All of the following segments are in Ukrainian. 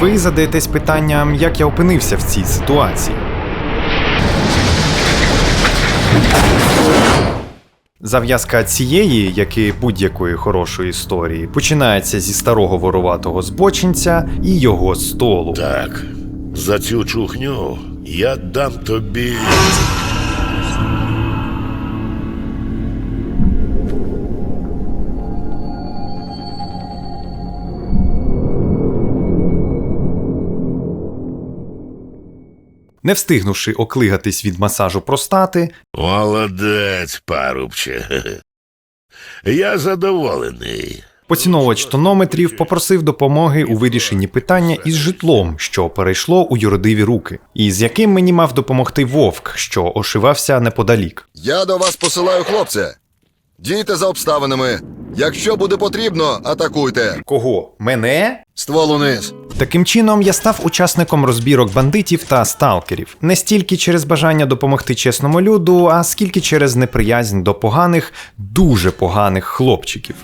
Ви задаєтесь питанням, як я опинився в цій ситуації. Зав'язка цієї, як і будь-якої хорошої історії, починається зі старого воруватого збочинця і його столу. Так, за цю чухню я дам тобі. Не встигнувши оклигатись від масажу простати, Молодець, парубче. Я задоволений. поціновувач тонометрів попросив допомоги у вирішенні питання із житлом, що перейшло у юродиві руки, і з яким мені мав допомогти вовк, що ошивався неподалік. Я до вас посилаю хлопця. Дійте за обставинами. Якщо буде потрібно, атакуйте. Кого? Мене? Ствол униз. Таким чином, я став учасником розбірок бандитів та сталкерів не стільки через бажання допомогти чесному люду, а скільки через неприязнь до поганих, дуже поганих хлопчиків.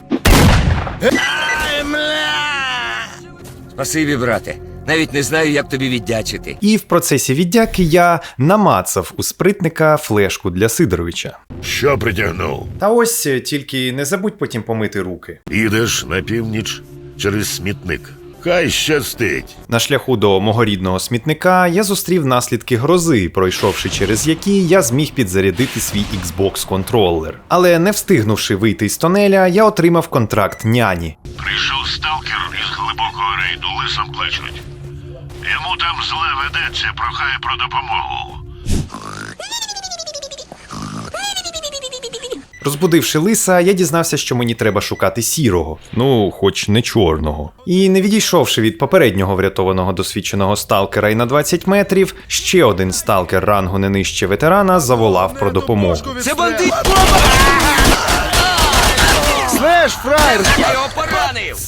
Спасибі, брате. Навіть не знаю, як тобі віддячити. І в процесі віддяки я намацав у спритника флешку для Сидоровича. Що притягнув? Та ось е, тільки не забудь потім помити руки. Ідеш на північ через смітник. Хай щастить. На шляху до мого рідного смітника я зустрів наслідки грози, пройшовши через які я зміг підзарядити свій Xbox контролер. Але не встигнувши вийти з тонеля, я отримав контракт няні. Прийшов сталкер із глибокого рейду, лисом кличуть. Йому там зле ведеться, прохає про допомогу. Розбудивши лиса, я дізнався, що мені треба шукати сірого, ну, хоч не чорного. І не відійшовши від попереднього врятованого досвідченого сталкера і на 20 метрів, ще один сталкер рангу не нижче ветерана заволав про допомогу. Це бандит! Слеш, фраєр! Я його поранив!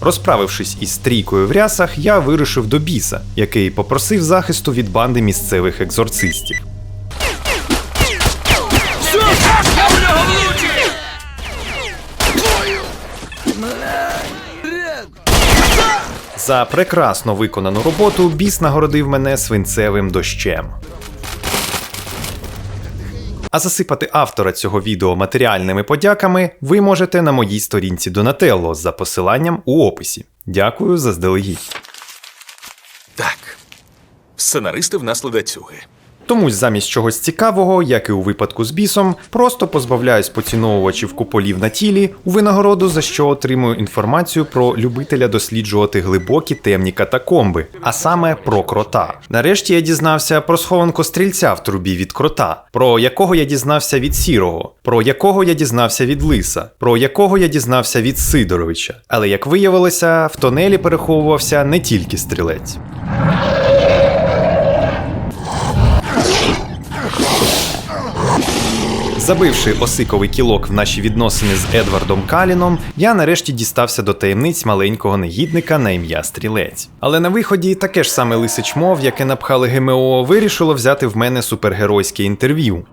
Розправившись із стрійкою в рясах, я вирушив до біса, який попросив захисту від банди місцевих екзорцистів. За прекрасно виконану роботу біс нагородив мене свинцевим дощем. А засипати автора цього відео матеріальними подяками ви можете на моїй сторінці Донателло за посиланням у описі. Дякую заздалегідь. Так. Сценаристи в нас ледацюги. Тому замість чогось цікавого, як і у випадку з бісом, просто позбавляюсь поціновувачів куполів на тілі у винагороду, за що отримую інформацію про любителя досліджувати глибокі темні катакомби, а саме про крота. Нарешті я дізнався про схованку стрільця в трубі від крота, про якого я дізнався від сірого, про якого я дізнався від лиса, про якого я дізнався від Сидоровича. Але як виявилося, в тонелі переховувався не тільки стрілець. Забивши осиковий кілок в наші відносини з Едвардом Каліном, я нарешті дістався до таємниць маленького негідника на ім'я Стрілець. Але на виході таке ж саме лисе чмо, яке напхали ГМО, вирішило взяти в мене супергеройське інтерв'ю.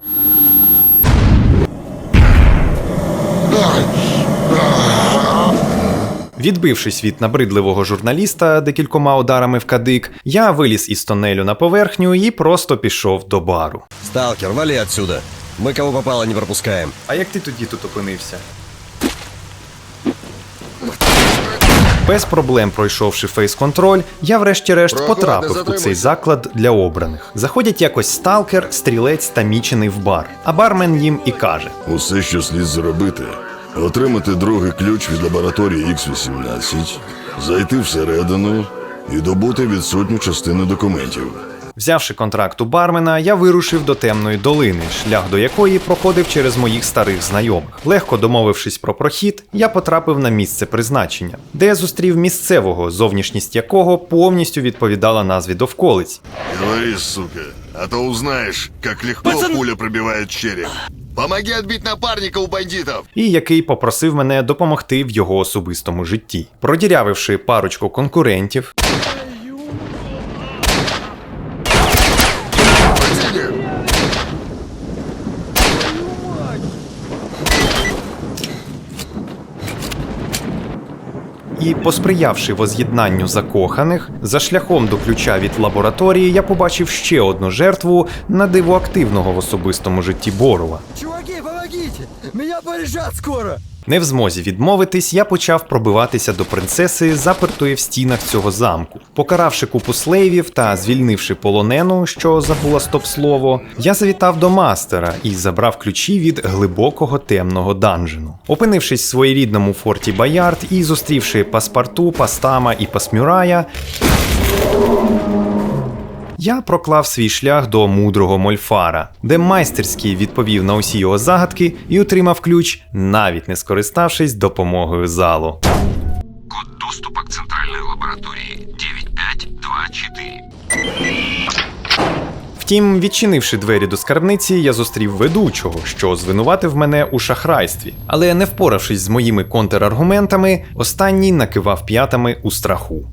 Відбившись від набридливого журналіста декількома ударами в кадик, я виліз із тонелю на поверхню і просто пішов до бару. Сталкер, вали отсюда. Мы кого попало не пропускаем. А як ти тоді тут опинився? Без проблем пройшовши фейс-контроль, я врешті-решт потрапив у цей заклад для обраних. Заходять якось сталкер, стрілець та мічений в бар. А бармен їм і каже: Усе, що слід зробити, отримати другий ключ від лабораторії X18, зайти всередину і добути відсутню частину документів. Взявши контракт у бармена, я вирушив до темної долини, шлях до якої проходив через моїх старих знайомих. Легко домовившись про прохід, я потрапив на місце призначення, де я зустрів місцевого, зовнішність якого повністю відповідала назві довколиць. Говори, сука, а то узнаешь, как легко пуля пробивает череп. Помоги отбить напарника у бандитов. і який попросив мене допомогти в його особистому житті. Продірявивши парочку конкурентів, І посприявши воз'єднанню закоханих, за шляхом до ключа від лабораторії я побачив ще одну жертву на диво активного в особистому житті Борова. Чуваки, помогите! Меня поріжать скоро! Не в змозі відмовитись, я почав пробиватися до принцеси, запертої в стінах цього замку. Покаравши купу слейвів та звільнивши полонену, що забула стоп-слово, я завітав до мастера і забрав ключі від глибокого темного данжену. Опинившись в своєрідному форті Боярд і зустрівши паспарту, пастама і пасмюрая, я проклав свій шлях до мудрого Мольфара, де майстерський відповів на усі його загадки і отримав ключ, навіть не скориставшись допомогою залу. Код доступа к центральной лаборатории 9524. Втім, відчинивши двері до скарбниці, я зустрів ведучого, що звинуватив мене у шахрайстві. Але не впоравшись з моїми контраргументами, останній накивав п'ятами у страху.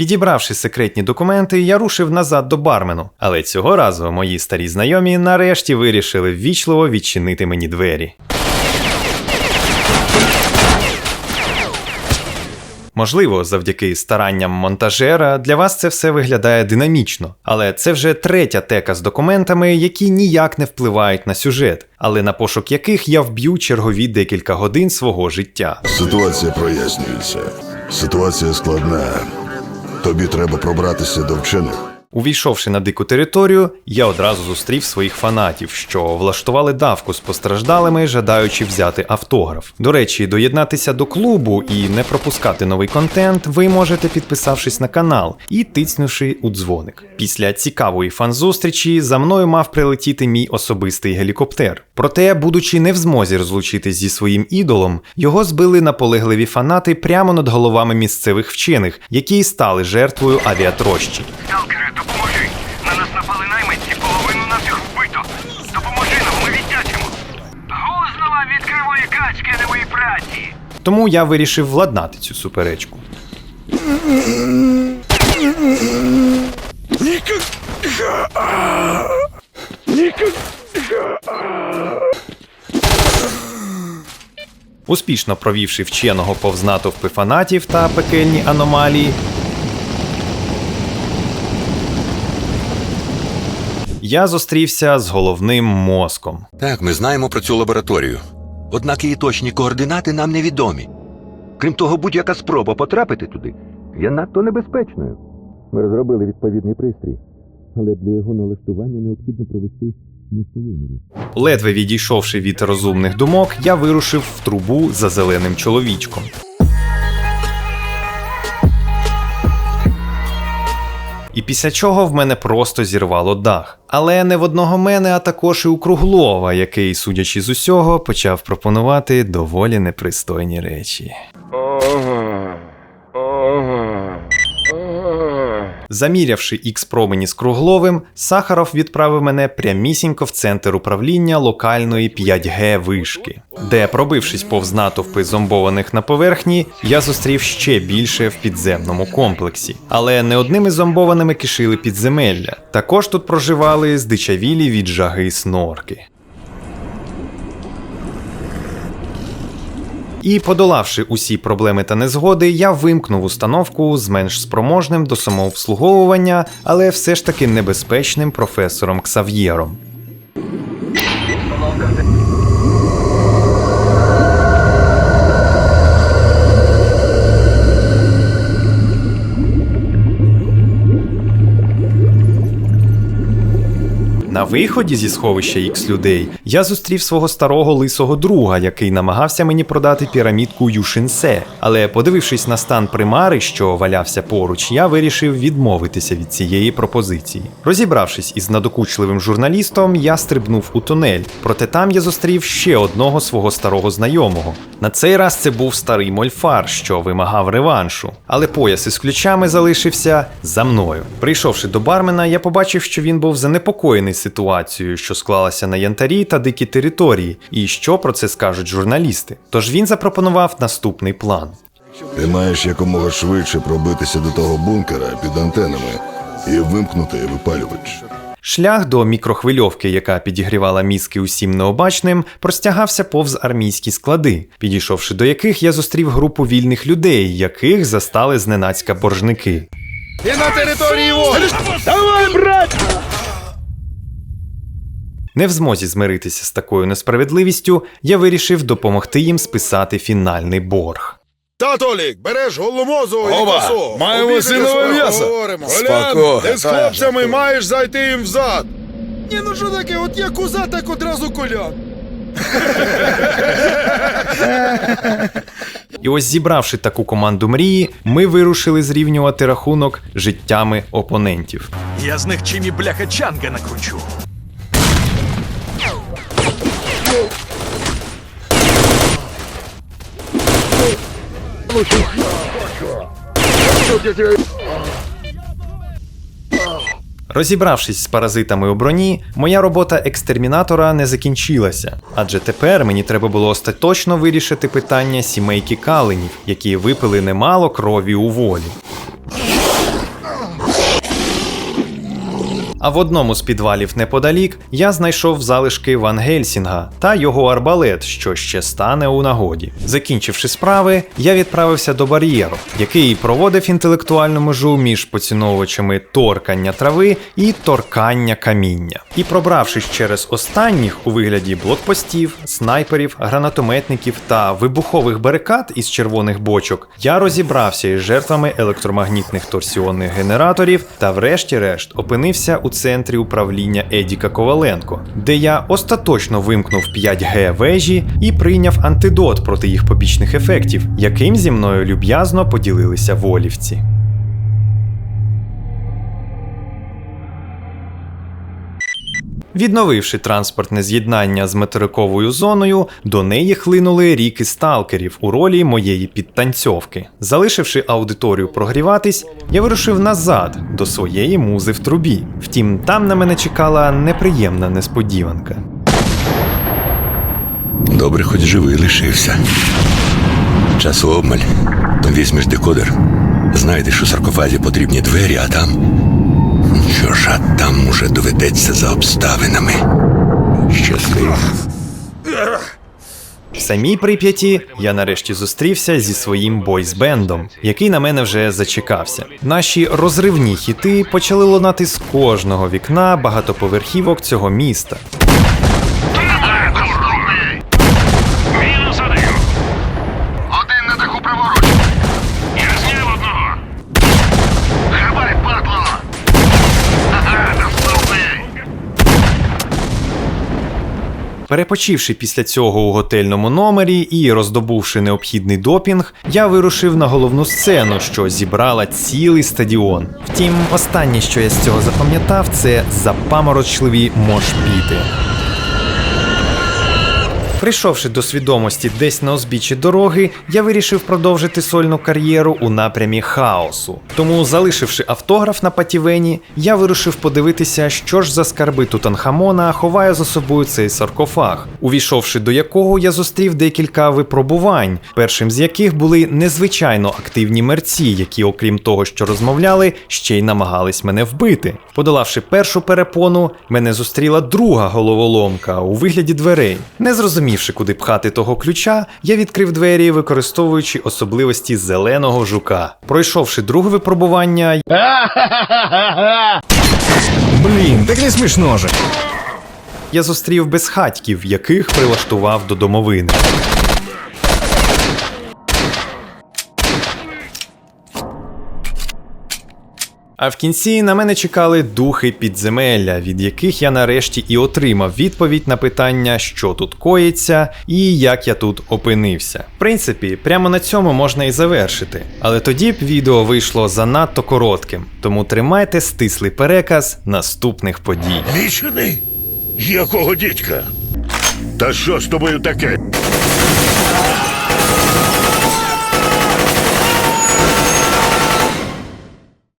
Підібравши секретні документи, я рушив назад до бармену, але цього разу мої старі знайомі нарешті вирішили ввічливо відчинити мені двері. Можливо, завдяки старанням монтажера для вас це все виглядає динамічно, але це вже третя тека з документами, які ніяк не впливають на сюжет, але на пошук яких я вб'ю чергові декілька годин свого життя. Ситуація прояснюється. Ситуація складна. Тобі треба пробратися до вчених. Увійшовши на дику територію, я одразу зустрів своїх фанатів, що влаштували давку з постраждалими, жадаючи взяти автограф. До речі, доєднатися до клубу і не пропускати новий контент, ви можете підписавшись на канал і тицнувши у дзвоник. Після цікавої фан-зустрічі за мною мав прилетіти мій особистий гелікоптер. Проте, будучи не в змозі розлучитись зі своїм ідолом, його збили наполегливі фанати прямо над головами місцевих вчених, які стали жертвою авіатрощі. Качки нової праці. Тому я вирішив владнати цю суперечку. Успішно провівши вченого повз натовпи фанатів та пекельні аномалії, я зустрівся з головним мозком. Так, ми знаємо про цю лабораторію. Однак її точні координати нам невідомі. Крім того, будь-яка спроба потрапити туди є надто небезпечною. Ми розробили відповідний пристрій, але для його налаштування необхідно провести низку вимірів. Ледве відійшовши від розумних думок, я вирушив в трубу за зеленим чоловічком. І після чого в мене просто зірвало дах. Але не в одного мене, а також і у Круглова, який, судячи з усього, почав пропонувати доволі непристойні речі. Замірявши ікс промені з кругловим, Сахаров відправив мене прямісінько в центр управління локальної 5G вишки, де, пробившись повз натовпи зомбованих на поверхні, я зустрів ще більше в підземному комплексі. Але не одними зомбованими кишили підземелля. Також тут проживали здичавілі від жаги снорки. І, подолавши усі проблеми та незгоди, я вимкнув установку з менш спроможним до самообслуговування, але все ж таки небезпечним професором Ксав'єром. На виході зі сховища ікс людей я зустрів свого старого лисого друга, який намагався мені продати пірамідку Юшинсе. Але подивившись на стан примари, що валявся поруч, я вирішив відмовитися від цієї пропозиції. Розібравшись із надокучливим журналістом, я стрибнув у тунель. Проте там я зустрів ще одного свого старого знайомого. На цей раз це був старий мольфар, що вимагав реваншу. Але пояс із ключами залишився за мною. Прийшовши до бармена, я побачив, що він був занепокоєний що склалася на янтарі та дикій території, і що про це скажуть журналісти. Тож він запропонував наступний план. Ти маєш якомога швидше пробитися до того бункера під антенами і вимкнути випалювач. Шлях до мікрохвильовки, яка підігрівала мізки усім необачним, простягався повз армійські склади, підійшовши до яких я зустрів групу вільних людей, яких застали зненацька боржники. І на території! Давай, брат! Не в змозі змиритися з такою несправедливістю, я вирішив допомогти їм списати фінальний борг. Татолік, береш голомозу Оба, і косу. маємо Обідати синове м'ясо. говоримо. Спокійно. Ти з хлопцями маєш зайти їм взад. Ні, ну що таке, от я куза, так одразу колян. І ось зібравши таку команду мрії, ми вирушили зрівнювати рахунок життями опонентів. Я з них чимі бляха чанга накручу. Розібравшись з паразитами у броні, моя робота екстермінатора не закінчилася, адже тепер мені треба було остаточно вирішити питання сімейки каленів, які випили немало крові у волі. А в одному з підвалів неподалік я знайшов залишки Ван Гельсінга та його арбалет, що ще стане у нагоді. Закінчивши справи, я відправився до бар'єру, який проводив інтелектуальну межу між поціновувачами торкання трави і торкання каміння. І пробравшись через останніх у вигляді блокпостів, снайперів, гранатометників та вибухових барикад із червоних бочок, я розібрався із жертвами електромагнітних торсіонних генераторів та, врешті-решт, опинився у центрі управління Едіка Коваленко, де я остаточно вимкнув 5G вежі і прийняв антидот проти їх побічних ефектів, яким зі мною люб'язно поділилися волівці. Відновивши транспортне з'єднання з материковою зоною, до неї хлинули ріки сталкерів у ролі моєї підтанцьовки. Залишивши аудиторію прогріватись, я вирушив назад до своєї музи в трубі. Втім, там на мене чекала неприємна несподіванка. Добре, хоч живий лишився. Часу обмаль. Візьмеш декодер. Знайдеш у саркофазі потрібні двері, а там. Що ж, а там уже доведеться за обставинами. Щасливо. В самій Прип'яті я нарешті зустрівся зі своїм бойсбендом, який на мене вже зачекався. Наші розривні хіти почали лунати з кожного вікна багатоповерхівок цього міста. Мінус один. Один на даху праворуч. Я зняв одного. Хабарь, падло. Ага, наступний. Перепочивши після цього у готельному номері і роздобувши необхідний допінг, я вирушив на головну сцену, що зібрала цілий стадіон. Втім, останнє, що я з цього запам'ятав, це запаморочливі мошпіти. Прийшовши до свідомості десь на узбіччі дороги, я вирішив продовжити сольну кар'єру у напрямі хаосу. Тому, залишивши автограф на патівені, я вирушив подивитися, що ж за скарби Тутанхамона ховає за собою цей саркофаг, увійшовши до якого я зустрів декілька випробувань, першим з яких були незвичайно активні мерці, які, окрім того, що розмовляли, ще й намагались мене вбити. Подолавши першу перепону, мене зустріла друга головоломка у вигляді дверей. Не зрозумівши, куди пхати того ключа, я відкрив двері, використовуючи особливості зеленого жука. Пройшовши друге випробування, Блін, так не смішно же. я зустрів безхатьків, яких прилаштував до домовини. А в кінці на мене чекали духи підземелля, від яких я нарешті і отримав відповідь на питання, що тут коїться і як я тут опинився. В принципі, прямо на цьому можна і завершити. Але тоді б відео вийшло занадто коротким, тому тримайте стислий переказ наступних подій. Мічений? Якого дідька? Та що з тобою таке?